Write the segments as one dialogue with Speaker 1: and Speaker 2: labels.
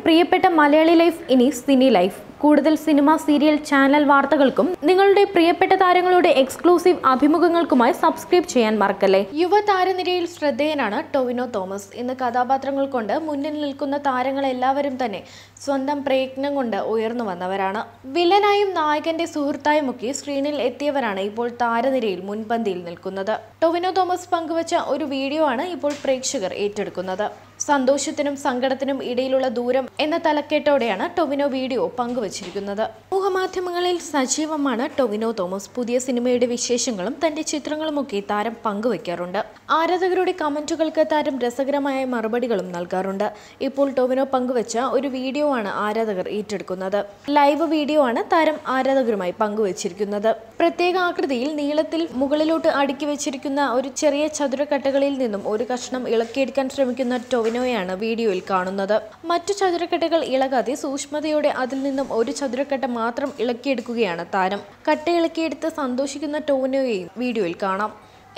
Speaker 1: പ്രിയപ്പെട്ട മലയാളി ലൈഫ് ഇനി cine life. കൂടുതൽ സിനിമ സീരിയൽ ചാനൽ വാർത്തകൾക്കും നിങ്ങളുടെ പ്രിയപ്പെട്ട താരങ്ങളുടെ എക്സ്ക്ലൂസീവ് അഭിമുഖങ്ങൾക്കുമായി സബ്സ്ക്രൈബ് ചെയ്യാൻ മറക്കല്ലേ? യുവ താരനിരയിൽ ശ്രദ്ധേയനാണ് ടൊവിനോ തോമസ്. ഇന്ന് കഥാപാത്രങ്ങൾ കൊണ്ട് മുന്നിൽ നിൽക്കുന്ന താരങ്ങളെല്ലാവരും തന്നെ സ്വന്തം പ്രയത്നം കൊണ്ട് ഉയർന്നു വന്നവരാണ്. വില്ലനായും നായകന്റെ സുഹൃത്തായും ഒക്കെ സ്ക്രീനിൽ എത്തിയവരാണ് ഇപ്പോൾ താരനിരയിൽ മുൻപന്തിയിൽ നിൽക്കുന്നത്. ടൊവിനോ തോമസ് പങ്കുവച്ച ഒരു വീഡിയോ ആണ് ഇപ്പോൾ പ്രേക്ഷകർ ഏറ്റെടുക്കുന്നത്. സന്തോഷത്തിനും സങ്കടത്തിനും ഇടയിലുള്ള ദൂരം എന്ന തലക്കെട്ടോടെയാണ് ടൊവിനോ വീഡിയോ പങ്കുവച്ചിരിക്കുന്നത്. സമൂഹമാധ്യമങ്ങളിൽ സജീവമാണ് ടൊവിനോ തോമസ്. പുതിയ സിനിമയുടെ വിശേഷങ്ങളും തന്റെ ചിത്രങ്ങളുമൊക്കെ താരം പങ്കുവയ്ക്കാറുണ്ട്. ആരാധകരുടെ കമന്റുകൾക്ക് താരം രസകരമായ മറുപടികളും നൽകാറുണ്ട്. ഇപ്പോൾ ടൊവിനോ പങ്കുവച്ച ഒരു വീഡിയോ ആണ് ആരാധകർ ഏറ്റെടുക്കുന്നത്. ലൈവ് വീഡിയോ ആണ് താരം ആരാധകരുമായി പങ്കുവച്ചിരിക്കുന്നത്. പ്രത്യേക ആകൃതിയിൽ നീളത്തിൽ മുകളിലോട്ട് അടുക്കി വെച്ചിരിക്കുന്ന ഒരു ചെറിയ ചതുരക്കട്ടകളിൽ നിന്നും ഒരു കഷ്ണം ഇളക്കിയെടുക്കാൻ ശ്രമിക്കുന്ന ടൊവിനോയാണ് വീഡിയോയിൽ കാണുന്നത്. മറ്റു ചതുരക്കെട്ടുകൾ ഇളകാതെ സൂക്ഷ്മതയോടെ അതിൽ നിന്നും ഒരു ചതുരക്കെട്ട് മാത്രം ഇളക്കിയെടുക്കുകയാണ് താരം. കട്ട ഇളക്കിയെടുത്ത് സന്തോഷിക്കുന്ന ടോവിനോയെയും വീഡിയോയിൽ കാണാം.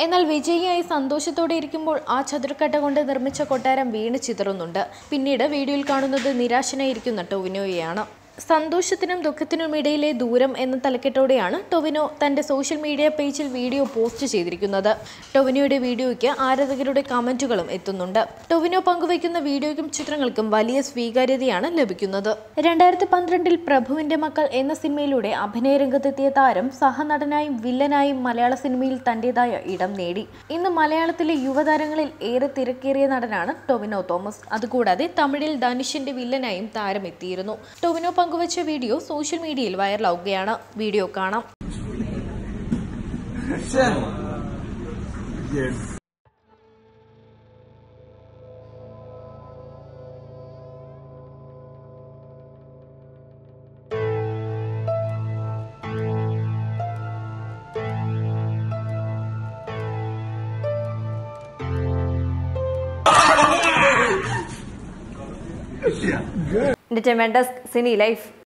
Speaker 1: എന്നാൽ വിജയിയായി സന്തോഷത്തോടെ ഇരിക്കുമ്പോൾ ആ ചതുരക്കട്ട കൊണ്ട് നിർമ്മിച്ച കൊട്ടാരം വീണ് ചിതറുന്നുണ്ട്. പിന്നീട് വീഡിയോയിൽ കാണുന്നത് നിരാശനായിരിക്കുന്ന ടൊവിനോയെയാണ്. സന്തോഷത്തിനും ദുഃഖത്തിനും ഇടയിലെ ദൂരം എന്ന തലക്കെട്ടോടെയാണ് ടൊവിനോ തന്റെ സോഷ്യൽ മീഡിയ പേജിൽ വീഡിയോ പോസ്റ്റ് ചെയ്തിരിക്കുന്നത്. ടൊവിനോയുടെ വീഡിയോയ്ക്ക് ആരാധകരുടെ കമന്റുകളും എത്തുന്നുണ്ട്. ടൊവിനോ പങ്കുവയ്ക്കുന്ന വീഡിയോയ്ക്കും ചിത്രങ്ങൾക്കും വലിയ സ്വീകാര്യതയാണ് ലഭിക്കുന്നത്. രണ്ടായിരത്തി പന്ത്രണ്ടിൽ പ്രഭുവിന്റെ മക്കൾ എന്ന സിനിമയിലൂടെ അഭിനയ രംഗത്തെത്തിയ താരം സഹനടനായും വില്ലനായും മലയാള സിനിമയിൽ തന്റേതായ ഇടം നേടി. ഇന്ന് മലയാളത്തിലെ യുവതാരങ്ങളിൽ ഏറെ തിരക്കേറിയ നടനാണ് ടൊവിനോ തോമസ്. അതുകൂടാതെ തമിഴിൽ ധനുഷിന്റെ വില്ലനായും താരം എത്തിയിരുന്നു ടൊവിനോ പങ്കുവച്ച വീഡിയോ സോഷ്യൽ മീഡിയയിൽ വൈറലാവുകയാണ് വീഡിയോ കാണാം
Speaker 2: Yes.
Speaker 1: Entertainment desk cine life